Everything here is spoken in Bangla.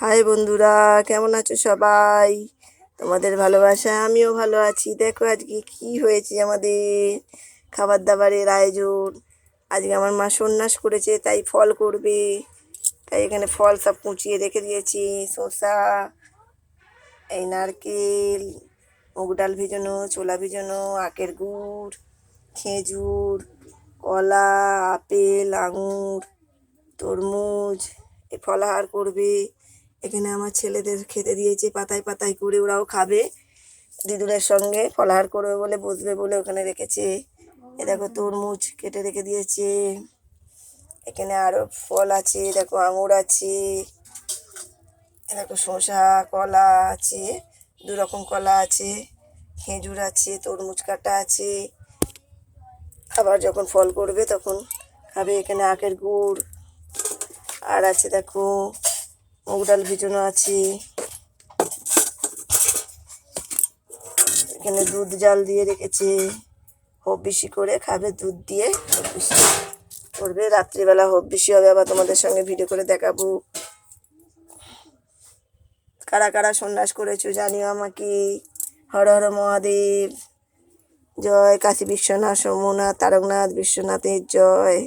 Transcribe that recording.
হাই বন্ধুরা। কেমন আছো সবাই? তোমাদের ভালোবাসা আমিও ভালো আছি। দেখো আজকে কি হয়েছে আমাদের খাবার দাবারের আয়োজন। আজকে আমার মা সন্ন্যাস করেছে, তাই ফল করবে। তাই এখানে ফল সব কুচিয়ে রেখে দিয়েছি। শসা, এই নারকেল, মুগ ডাল ভিজানো, ছোলা ভিজানো, আখের গুড়, খেজুর, কলা, আপেল, আঙুর, তরমুজ ফলাহার করবে। এখানে আমার ছেলেদের খেতে দিয়েছে, পাতায় পাতায় করে ওরাও খাবে। দিদুনের সঙ্গে ফলাহার করবে বলে বসবে বলে ওখানে রেখেছে। এ দেখো তরমুজ কেটে রেখে দিয়েছে। এখানে আরও ফল আছে দেখো আঙুর আছে, এ দেখো শসা, কলা আছে, দু রকম কলা আছে, খেজুর আছে, তরমুজ কাটা আছে। আবার যখন ফল করবে তখন খাবে এখানে আখের গুড়। আর আছে দেখো মুগ ডাল ভিজানো আছে। এখানে দুধ জাল দিয়ে রেখেছে। হোপ বেশি করে খাবে, দুধ দিয়ে হোপ বেশি করবে। রাত্রিবেলা হোপ বেশি হবে, আবার তোমাদের সঙ্গে ভিডিও করে দেখাবো। কারা কারা সন্ন্যাস করেছ জানিও আমাকে। হর হর মহাদেব। জয় কাশী বিশ্বনাথ, সোমনাথ, তারকনাথ, বিশ্বনাথের জয়।